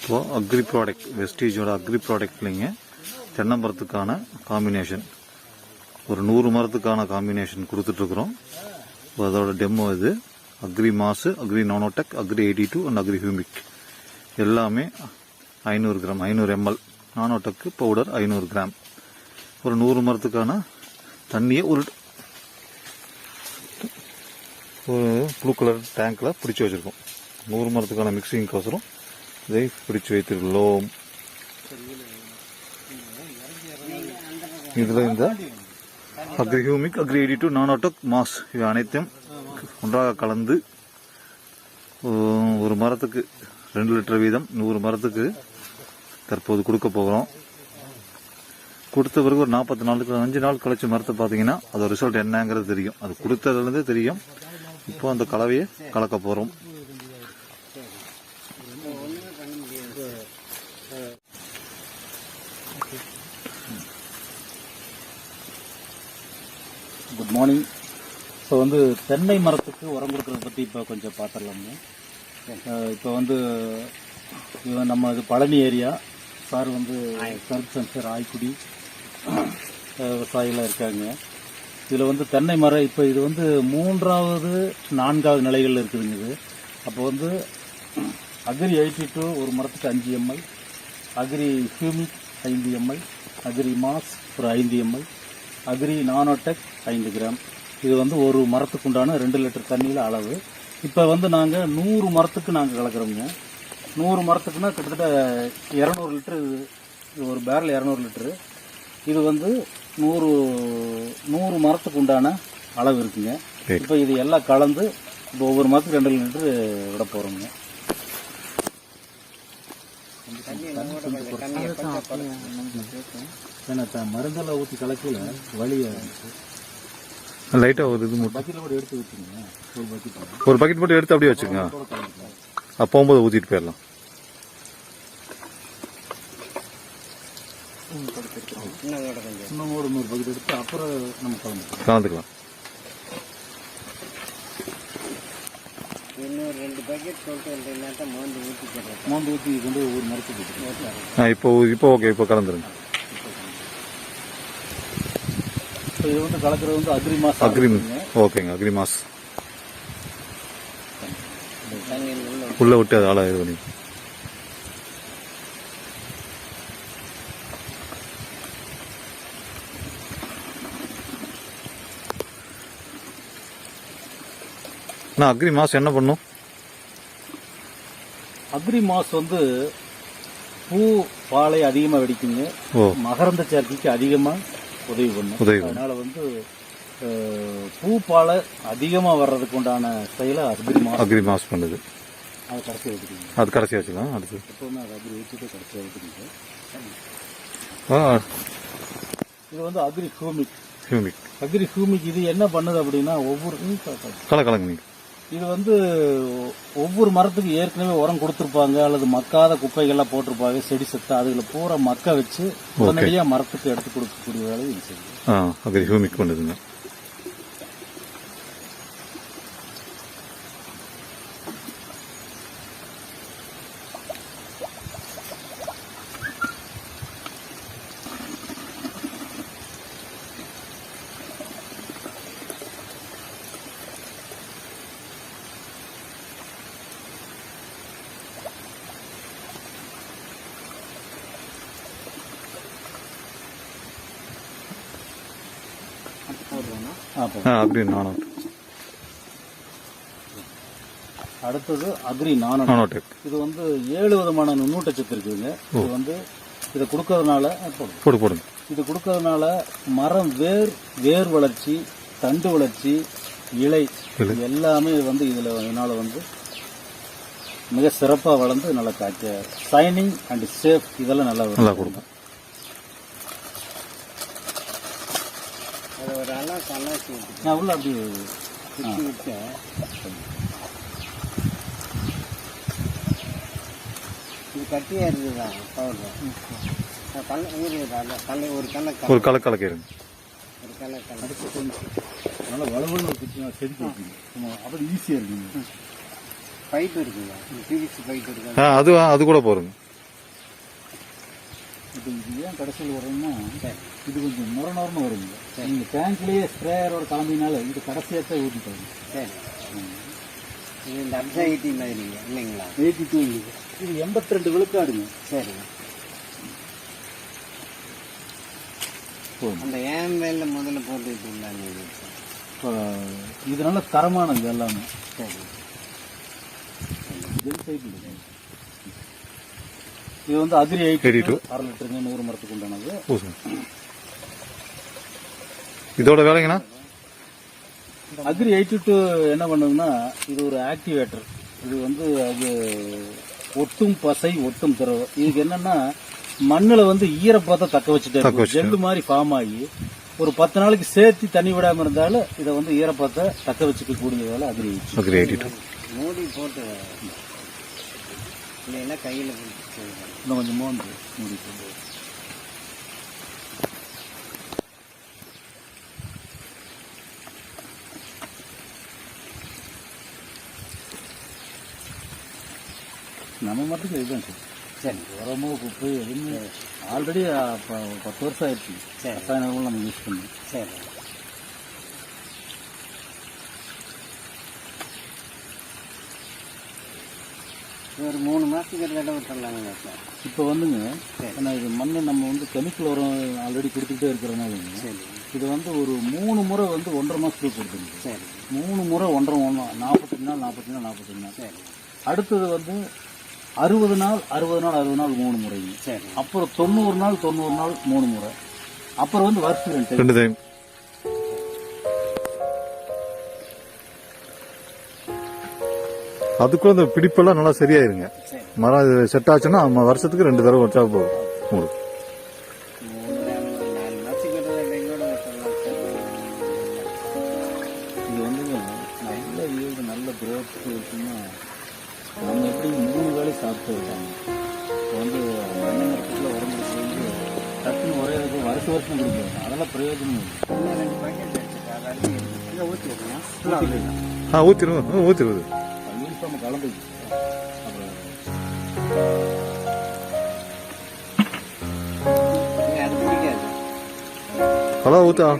இப்போது agri product வெஸ்டீஜோட agri ப்ராடக்ட்லிங்க தென்னமரத்துக்கான காம்பினேஷன் ஒரு நூறு மரத்துக்கான காம்பினேஷன் கொடுத்துட்ருக்குறோம். இப்போ அதோட டெமோ இது. Agri mass agri nanotech agri eighty two and agri humic எல்லாமே ஐநூறு கிராம் ஐநூறு எம்எல் நானோடெக்கு பவுடர் ஐநூறு கிராம். ஒரு நூறு மரத்துக்கான தண்ணியை ஒரு ஒரு ப்ளூ கலர் டேங்க்கில் பிடிச்சி வச்சுருக்கோம். நூறு மரத்துக்கான மிக்சிங்க்கோசரம் இதை பிடிச்சு வைத்துள்ளோம். இதில் இந்த agri humic agri eighty two nanotech mass இவை அனைத்தையும் ஒன்றாக கலந்து ஒரு மரத்துக்கு ரெண்டு லிட்டர் வீதம் நூறு மரத்துக்கு தற்போது கொடுக்க போகிறோம். கொடுத்த பிறகு ஒரு நாற்பத்தி நாளுக்கு அஞ்சு நாள் கழிச்சு மரத்தை பார்த்தீங்கன்னா அதோட ரிசல்ட் என்னங்கிறது தெரியும். அது கொடுத்ததுலேருந்தே தெரியும். இப்போ அந்த கலவையை கலக்க போகிறோம். மார்னிங் ஸோ வந்து தென்னை மரத்துக்கு உரம் கொடுக்கறத பற்றி இப்போ கொஞ்சம் பார்த்துடலாங்க இப்போ வந்து நம்ம இது பழனி ஏரியா. சார் வந்து சர்க் சென்சர் ஆய்க்குடி விவசாயிலாம் இருக்காங்க. இதில் வந்து தென்னை மரம் இப்போ இது வந்து மூன்றாவது நான்காவது நிலைகளில் இருக்குதுங்க இது. அப்போ வந்து அக்ரி எயிட்டி டூ ஒரு மரத்துக்கு அஞ்சு எம்எல். அக்ரி ஹியூமிக் ஐந்து எம்எல். அக்ரி மாஸ் ஒரு ஐந்து எம்எல். அக்ரி நானோடெக் ஐந்து கிராம். இது வந்து ஒரு மரத்துக்கு உண்டான ரெண்டு லிட்டர் தண்ணியில் அளவு. இப்போ வந்து நாங்கள் நூறு மரத்துக்கு நாங்கள் கலக்கிறோங்க நூறு மரத்துக்குன்னா கிட்டத்தட்ட இரநூறு லிட்டரு இது ஒரு பேரல் இரநூறு லிட்டரு. இது வந்து நூறு நூறு மரத்துக்கு உண்டான அளவு இருக்குங்க. இப்போ இது எல்லாம் கலந்து இப்போ ஒவ்வொரு மரத்துக்கு ரெண்டு லிட்டரு விட போகிறோங்க ஏன்னா மருந்தெல்லாம் ஊற்றி கலக்கல வழியாக இருந்துச்சு லைட்டாக ஒரு இது மட்டும். எடுத்து வச்சுங்க ஒரு பக்கெட் ஒரு பக்கெட் மட்டும் எடுத்து அப்படியே வச்சுக்கோங்க அப்போ போகும்போது ஊற்றிட்டு போயிடலாம். இன்னும் ஒரு நூறு பக்கெட் எடுத்து அப்புறம் நம்ம கலந்துக்கலாம். கலந்துக்கலாம். இன்னொரு ரெண்டு பக்கெட் சொல்லிட்டு வந்தீங்கன்னா மோந்து ஊற்றி போடுறேன் மோந்து ஊற்றி கொண்டு ஒவ்வொரு மரத்துக்கு கொடுத்துருவோம் ஆ இப்போ இப்போ ஓகே இப்போ கலந்துருங்க. இப்போ இது வந்து கலக்கிறது வந்து அக்ரி மாசம் அக்ரி ஓகேங்க அக்ரி மாஸ் தண்ணியில் உள்ள உள்ளே விட்டு அதை ஆளாக இது பண்ணி நான் அக்ரி மாஸ் என்ன பண்ணும்? அக்ரி மாஸ் வந்து பூ பாலை அதிகமாக வெடிக்குங்க. மகரந்த சேர்க்கைக்கு அதிகமாக உதவி பண்ணும். உதவி. அதனால வந்து பூ பாலை அதிகமாக வர்றதுக்கு உண்டான செயலை அக்ரி மாஸ் அக்ரி மாஸ் பண்ணுது. அதை கடைசி வைக்கிறீங்க அது கடைசி வச்சுக்கலாம் அடுத்து. எப்பவுமே அது அக்ரி வச்சுட்டு கடைசி வைக்கிறீங்க ஆ. இது வந்து agri humic. Humic agri humic இது என்ன பண்ணுது அப்படின்னா ஒவ்வொரு ம், க- க- கல கலங்க நீங்கள் இது வந்து ஒவ்வொரு மரத்துக்கு ஏற்கனவே உரம் கொடுத்துருப்பாங்க அல்லது மக்காத குப்பைகள்லாம் போட்டிருப்பாங்க செடி செத்து அதுகளை பூரா மக்க வச்சு உடனடியாக மரத்துக்கு எடுத்து கொடுக்கக்கூடிய வேலையை ஆ அக்ரி ஹியூமிக் பண்ணுதுங்க. அக்ரி நானும் அடுத்தது அக்ரி நானோ நானோடெக் இது வந்து ஏழு விதமான நுண்ணூட்டச்சத்து இருக்குதுங்க. இது வந்து இதை கொடுக்கறதுனால. போடு போடுங்க. இது கொடுக்கறதுனால மரம் வேர் வேர் வளர்ச்சி தண்டு வளர்ச்சி இலை எல்லாமே வந்து இதில் இதனால வந்து மிக சிறப்பாக வளர்ந்து நல்லா காய்ச்ச சைனிங் அண்ட் சேஃப் இதெல்லாம் நல்லா. நல்லா கொடுக்கும் ஒரு அண்ணா கண்ணாச்சி நான் உள்ள அப்படி சுற்றி விட்டு இது கட்டியாக இருக்குதா பவுடர். கல்ல இருக்குது கல்லை ஒரு கல்லை ஒரு கல கலக்கிடுங்க. ஒரு கல்லை கல்லை அடுத்து கொஞ்சம் நல்லா வளவளவு குச்சி செதுக்கி வைக்கணும் அப்படி ஈஸியாக இருக்குங்க பைப் இருக்குங்க. பிவிசி பைப் இருக்கு அது அது கூட போருங்க இப்போ இது ஏன் கடைசியில் வரும்னா இது கொஞ்சம் முறை நுரன்னு வருங்க நீங்கள் டேங்க்லேயே ஸ்ப்ரேயரோட கிளம்பினால இது கடைசியாக தான் ஊற்றிட்டாங்க சரி. இது இந்த அப்சைட்டி மாதிரிங்க இல்லைங்களா? எயிட்டி டூ இது எண்பத்தி ரெண்டு விழுக்காடுங்க சரிங்க அந்த ஏன் வேல முதல்ல போட்டுக்கிட்டு இருந்தாங்க இது. நல்ல தரமானது எல்லாமே. சரி. ஜெல் சைக்கிள் இது. வந்து அக்ரி எயிட் 82. அரை லிட்டருங்க நூறு மரத்துக்கு உண்டானது. இதோட வேலைங்கண்ணா? அக்ரி எயிட்டி டூ என்ன பண்ணுதுன்னா இது ஒரு ஆக்டிவேட்டர். இது வந்து அது ஒட்டும் பசை ஒட்டும் திரவ. இதுக்கு என்னன்னா மண்ணில் வந்து ஈரப்பதத்தை தக்க வச்சுட்டே இருக்கும். ஜெல்லு மாதிரி ஃபார்ம் ஆகி ஒரு பத்து நாளைக்கு சேர்த்து தண்ணி விடாம இருந்தாலும் இதை வந்து ஈரப்பதத்தை தக்க வச்சுக்க கூடிய வேலை agri eight agri eighty two மூடி போட்டு இல்லைன்னா கையில் இன்னும் கொஞ்சம் மோந்து மூடிட்டு நம்ம மட்டும் இதுதான் சார் சரி. உரமோ குப்பை எதுவுமே. ஆல்ரெடி பத்து வருஷம் ஆயிடுச்சு. சரி. ரசாயனங்களும் நம்ம யூஸ் பண்ணி சரி. ஒரு மூணு மாதத்துக்கு ஒரு தடவை விட்டுறலாங்க சார் இப்போ வந்துங்க. ஏன்னா இது மண்ணை நம்ம வந்து கெமிக்கல் உரம் ஆல்ரெடி கொடுத்துக்கிட்டே இருக்கிறனால சரி. இது வந்து ஒரு மூணு முறை வந்து ஒன்றரை மாதத்துக்கு கொடுத்துருங்க. சரி. மூணு முறை ஒன்றரை ஒன்று நாற்பத்தஞ்சு நாள் நாற்பத்தஞ்சு நாள் நாற்பத்தஞ்சு நாள். சரி. அடுத்தது வந்து அறுபது நாள் அறுபது நாள் அறுபது நாள் மூணு முறைங்க. சரி. அப்புறம் தொண்ணூறு நாள் தொண்ணூறு நாள் மூணு முறை. அப்புறம் வந்து வருஷம். ரெண்டு. டைம் அதுக்குள்ள இந்த பிடிப்பெல்லாம் நல்லா சரியாயிருங்க. சரி மரம் இது செட் ஆச்சுன்னா வருஷத்துக்கு ரெண்டு தடவை வச்சா இது வந்துங்க நல்ல ஈல்டு நல்ல growth இருக்குன்னா நம்ம எப்படி மூணு வேளை சாப்பிட்டு இருக்காங்க இப்போ வந்து மண்ணை மரத்துக்குள்ள உடம்பு வந்து டக்குன்னு ஒரே இது வருஷம் வருஷம் கொடுக்குறாங்க அதெல்லாம் பிரயோஜனம் இல்லை. ரெண்டு பாக்கெட் ஆ ஊற்றிடுவோம் ஊற்றிடுவது யூனிஃபார்ம் கலந்து அப்புறம் இன்னும்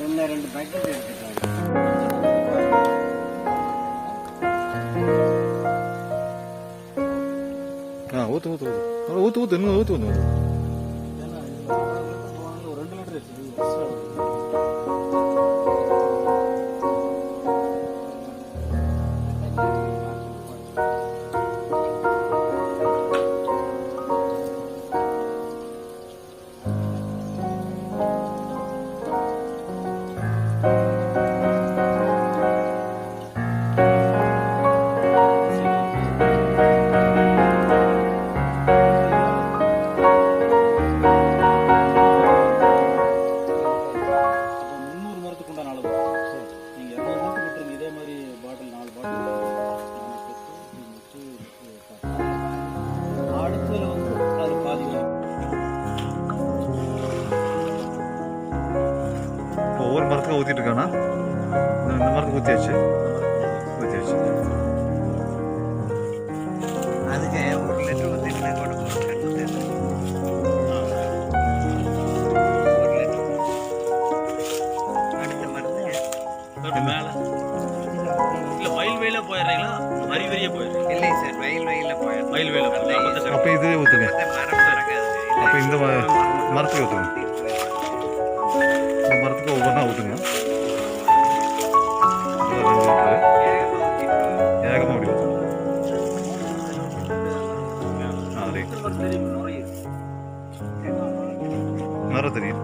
இன்னும் ரெண்டு பாக்கெட் ஆ ஊற்று ஊற்று ஊற்று ஊற்று ஊற்று இன்னும் ஊற்று ஊற்று மரத்துக்கும் மரத்துக்கு ஒவ்வொன்றா ஊற்றுங்க ஏகமாக அப்படி மரம் தெரியும்.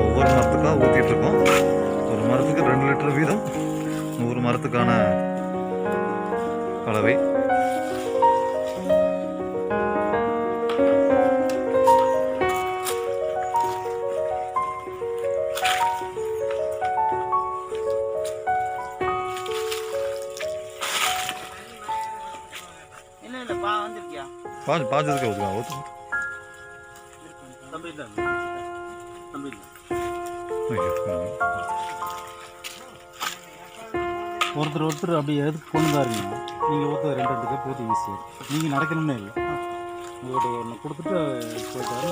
ஒவ்வொரு மரத்துக்காக ஊற்றிட்டு இருக்கோம். ஒரு மரத்துக்கு ரெண்டு லிட்டர் வீதம் நூறு மரத்துக்கான இல்லை இல்லை பா வந்துருக்கியா பாஞ்சு பாஞ்சதுக்கு ஊற்றுங்க ஊற்று தம்பி இல்லை தம்பி இல்லை ஒருத்தர் ஒருத்தர் அப்படி எதுக்கு கொண்டு பாருங்க நீங்கள் ஒருத்தர் ரெண்டு ரெண்டு பேர் போட்டு ஈஸியாக நீங்கள் நடக்கணும்னே இல்லை. உங்கள்கிட்ட ஒன்று கொடுத்துட்டு போயிட்டாரு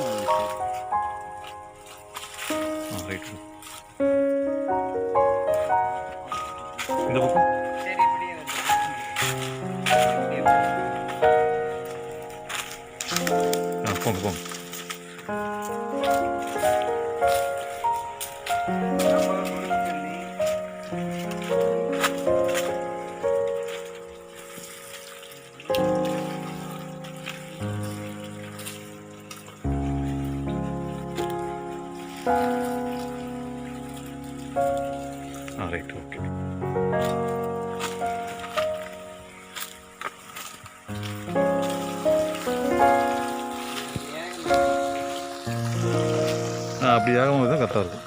இந்த பக்கம். ஆ போங்க ஆ அப்படி ஆகும்போது தான் கரெக்டாக இருக்கும்.